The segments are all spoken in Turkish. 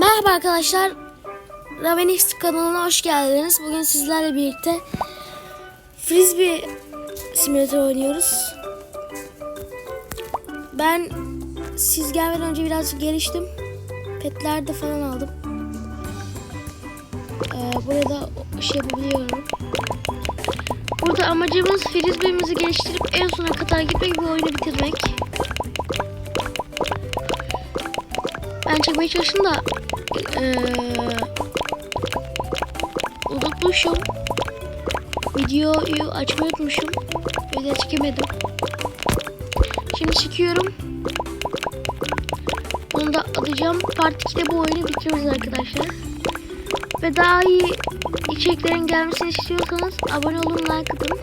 Merhaba arkadaşlar. Ravenix kanalına hoş geldiniz. Bugün sizlerle birlikte Frisbee simülatör oynuyoruz. Ben siz gelmeden önce birazcık geliştim. Petler de falan aldım. Ee, buraya da şey yapabiliyorum. Burada amacımız Frisbee'mizi geliştirip en sona kadar gitmek ve oyunu bitirmek. Ben çekmeye çalıştım da eee unutmuşum. Videoyu açmayı unutmuşum. Video çekemedim. Şimdi çekiyorum. Bunu da atacağım. Part 2'de bu oyunu bitiriyoruz arkadaşlar. Ve daha iyi içeriklerin gelmesini istiyorsanız abone olun, like atın.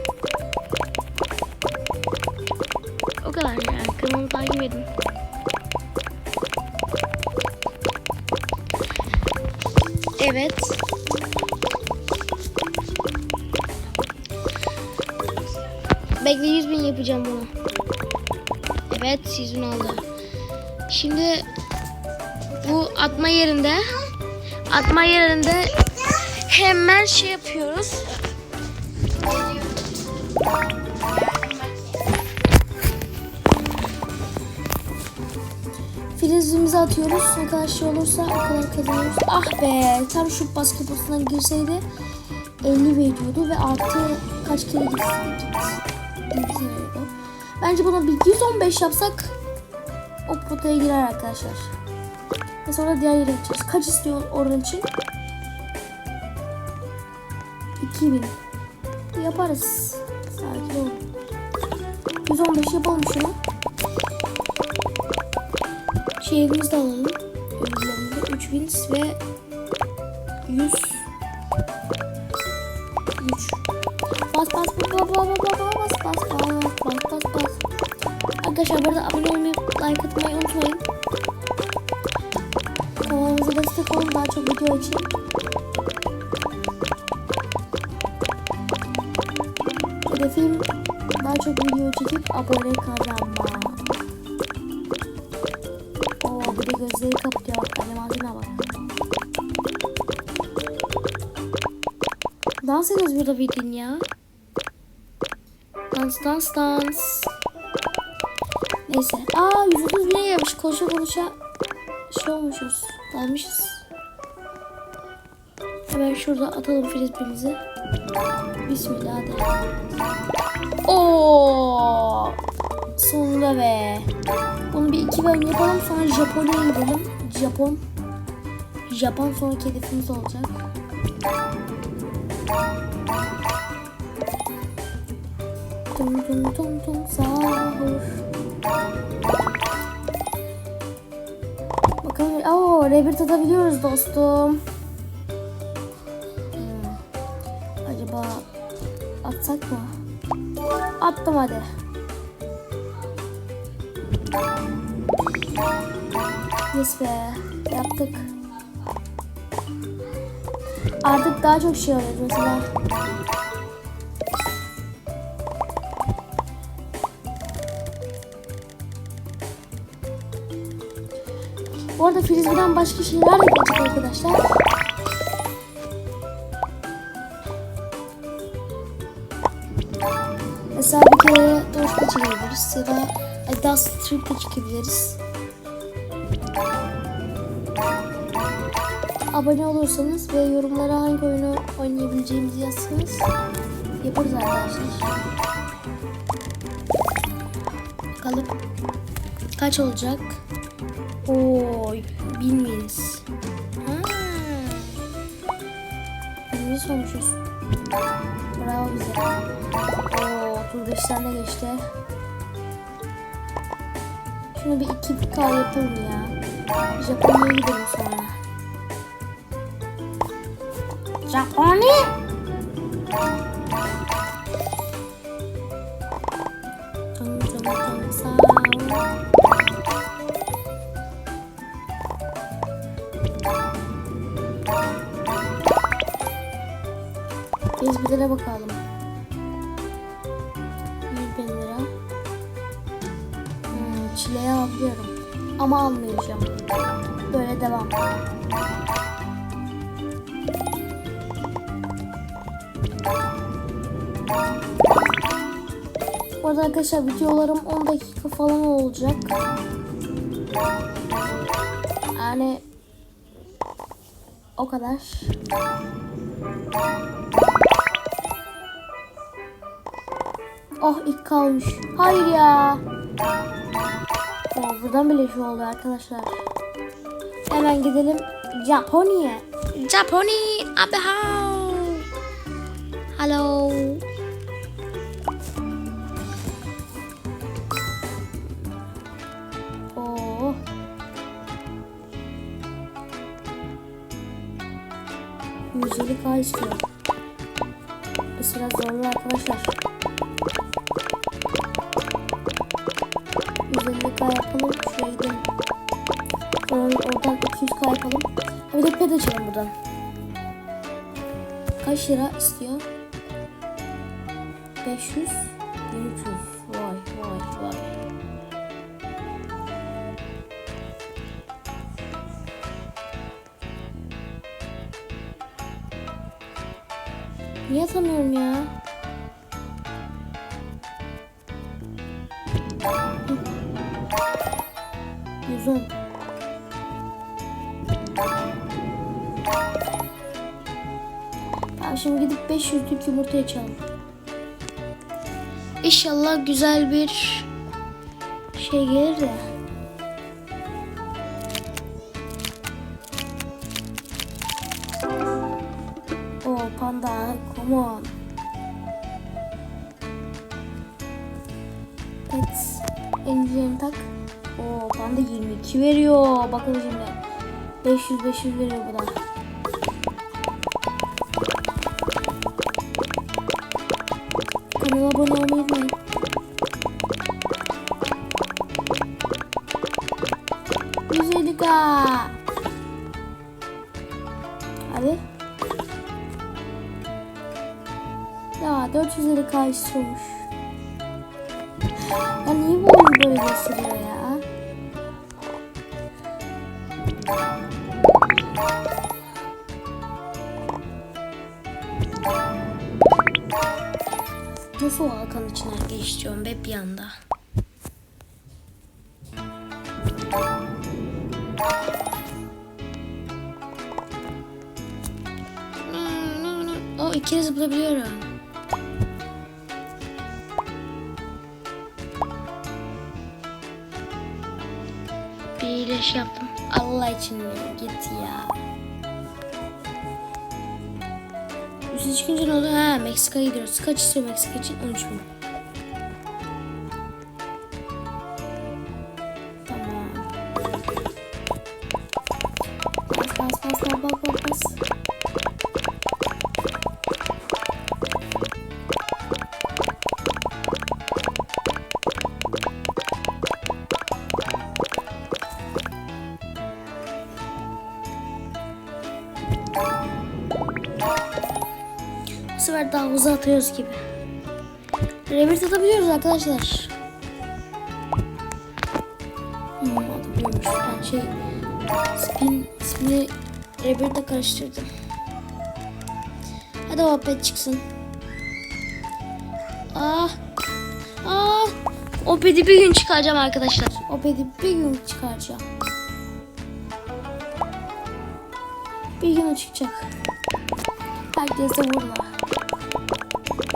yapacağım bunu. Evet sizin oldu. Şimdi bu atma yerinde atma yerinde hemen şey yapıyoruz. Filizimizi atıyoruz. Ne kadar şey olursa o kadar kazanıyoruz. Ah be! Tam şu basketboluna girseydi 50 veriyordu ve artı kaç kere gitti. 3 liraydı. Bence bunu bir 115 yapsak o potaya girer arkadaşlar. Ve sonra diğer yere gideceğiz. Kaç istiyor oranın için? 2000. Yaparız. Sakin olun. 115 yapalım şunu. Şey de alalım. 3000 ve 100 Arkadaşlar burada abone olmayı, like atmayı unutmayın. Kanalımıza destek olun daha çok video için. Hedefim daha çok video çekip abone kazanmak. Oo bir de gözleri kapatıyor. Animasyona bak. Dans ediyoruz burada bildiğin ya. Dans dans dans. Neyse. Aa 130 bine gelmiş. Konuşa konuşa şey olmuşuz. Dalmışız. Hemen şurada atalım frisbeemizi. Bismillah hadi. Oo! Sonunda be. Bunu bir iki bölüm yapalım sonra Japonya'ya gidelim. Japon. Japon sonraki hedefimiz olacak. Tum tum tum tum sahur. Bakalım. Oo, rebir atabiliyoruz dostum. Hmm. Acaba atsak mı? Attım hadi. Yes be. Yaptık. Artık daha çok şey oluyor mesela. Bu arada frisbeeden başka şeyler de gelecek arkadaşlar. Mesela bir kere Doge'da çekebiliriz ya da e, Dust Trip'le çekebiliriz. Abone olursanız ve yorumlara hangi oyunu oynayabileceğimizi yazsanız yaparız arkadaşlar. Bakalım kaç olacak? Oo, bilmeyiz. Bilmeyiz olmuşuz. Bravo bize. Oo, tur dıştan da geçti. Şunu bir iki k yapalım ya. Japonya'ya gidelim sonra. Japonya. 101'e bakalım. 100 lira. Hmm, çileye avlıyorum. Ama almayacağım. Böyle devam. Bu arada arkadaşlar videolarım 10 dakika falan olacak. Yani o kadar. Oh ilk kalmış. Hayır ya. Oh, buradan bile şu oldu arkadaşlar. Hemen gidelim Japonya'ya. Japony abi how? Hello. Oh. Yüzdelik ay istiyor. Mesela zorlu arkadaşlar. Kaç lira istiyor? 500 1300 Vay vay vay Niye atamıyorum ya? Yüz. Şimdi gidip 500'lük yumurta açalım. İnşallah güzel bir şey gelir de. Oh panda, come on. Evet, elini tak. Oo panda 22 veriyor. Bakın şimdi. 500 500 veriyor bu da. Abone olmayı unutmayın. Güzellik ha. Hadi. Ya 450 k istiyormuş. Ya niye bu oyun böyle gösteriyor ya? Nasıl o Hakan içinden geçiyorum be bir anda? O ikili zıplayabiliyorum. Bir iyileş yaptım. Allah için git ya. Üstü çıkınca ne oldu? Ha Meksika'ya gidiyoruz. Kaç istiyor Meksika için? 13 bin. Bas. Bu sefer daha hızlı atıyoruz gibi. Revir atabiliyoruz arkadaşlar. Hmm, atabiliyormuş. Ben şey spin spin'i Revir'de karıştırdım. Hadi o pet çıksın. Ah. Ah. O pedi bir gün çıkaracağım arkadaşlar. O pedi bir gün çıkaracağım. Bir gün çıkacak. Herkese vurma. あ。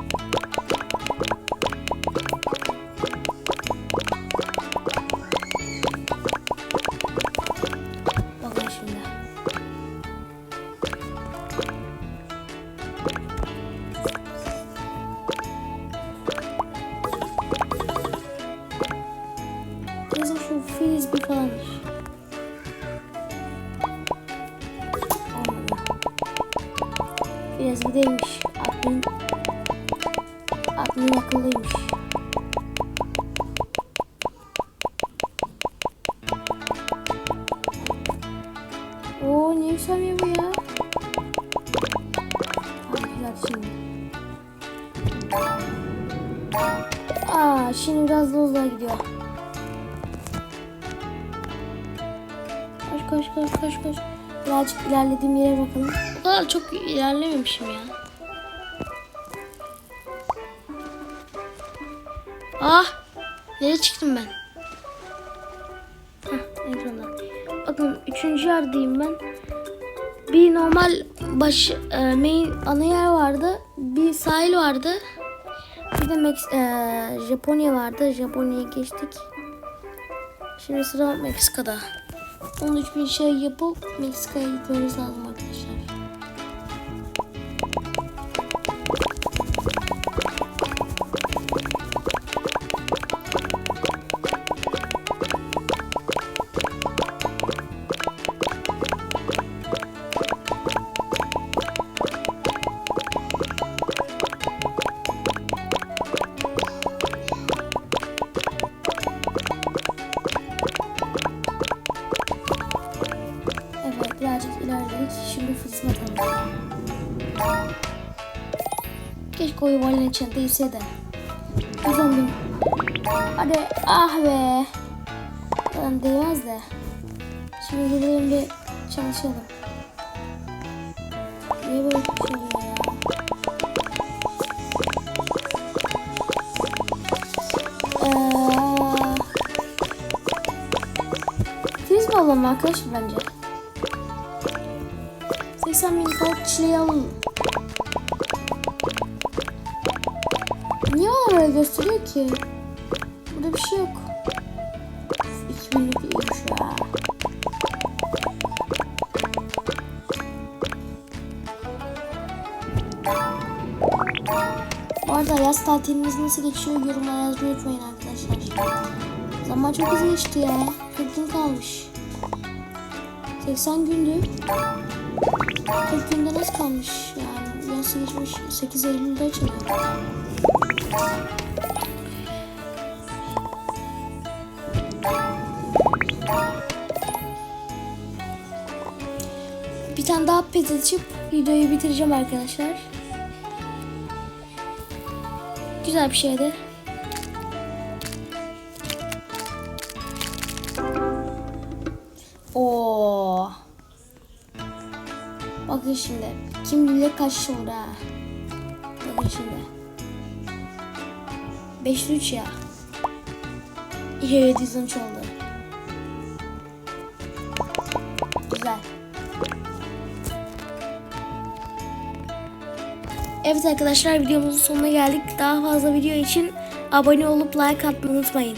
Yükselmiyor bu ya? Güzel şimdi. Aa şimdi biraz da uzağa gidiyor. Kaç koş koş koş koş. Birazcık ilerlediğim yere bakalım. O kadar çok ilerlememişim ya. Ah! Nereye çıktım ben? Hah, ekrana. Bakın üçüncü yerdeyim ben. Bir normal baş e, main ana yer vardı. Bir sahil vardı. Bir de Mex- e, Japonya vardı. Japonya'ya geçtik. Şimdi sıra Meksika'da. 13 bin şey yapıp Meksika'ya gitmemiz lazım arkadaşlar. Keşke o yuvarlağın içine değse de. Bir... Hadi ah be. Lan değmez de. Şimdi gidelim bir çalışalım. Niye böyle bir şey oluyor ya? Eee... Friz mi arkadaşlar bence? Ki? Burada bir şey yok. 2000'lik iyiymiş ya. Bu arada yaz tatiliniz nasıl geçiyor yorumlara yazmayı unutmayın arkadaşlar. Zaman çok hızlı geçti ya. 40 gün kalmış. 80 gündü. 40 günde nasıl kalmış yani? Yaz geçmiş 8 Eylül'de açılıyor. Tane daha pet açıp videoyu bitireceğim arkadaşlar. Güzel bir şeydi. Oo. Bakın şimdi. Kim bilir kaç oldu ha. Bakın şimdi. 503 ya. Evet 113 oldu. Evet arkadaşlar videomuzun sonuna geldik. Daha fazla video için abone olup like atmayı unutmayın.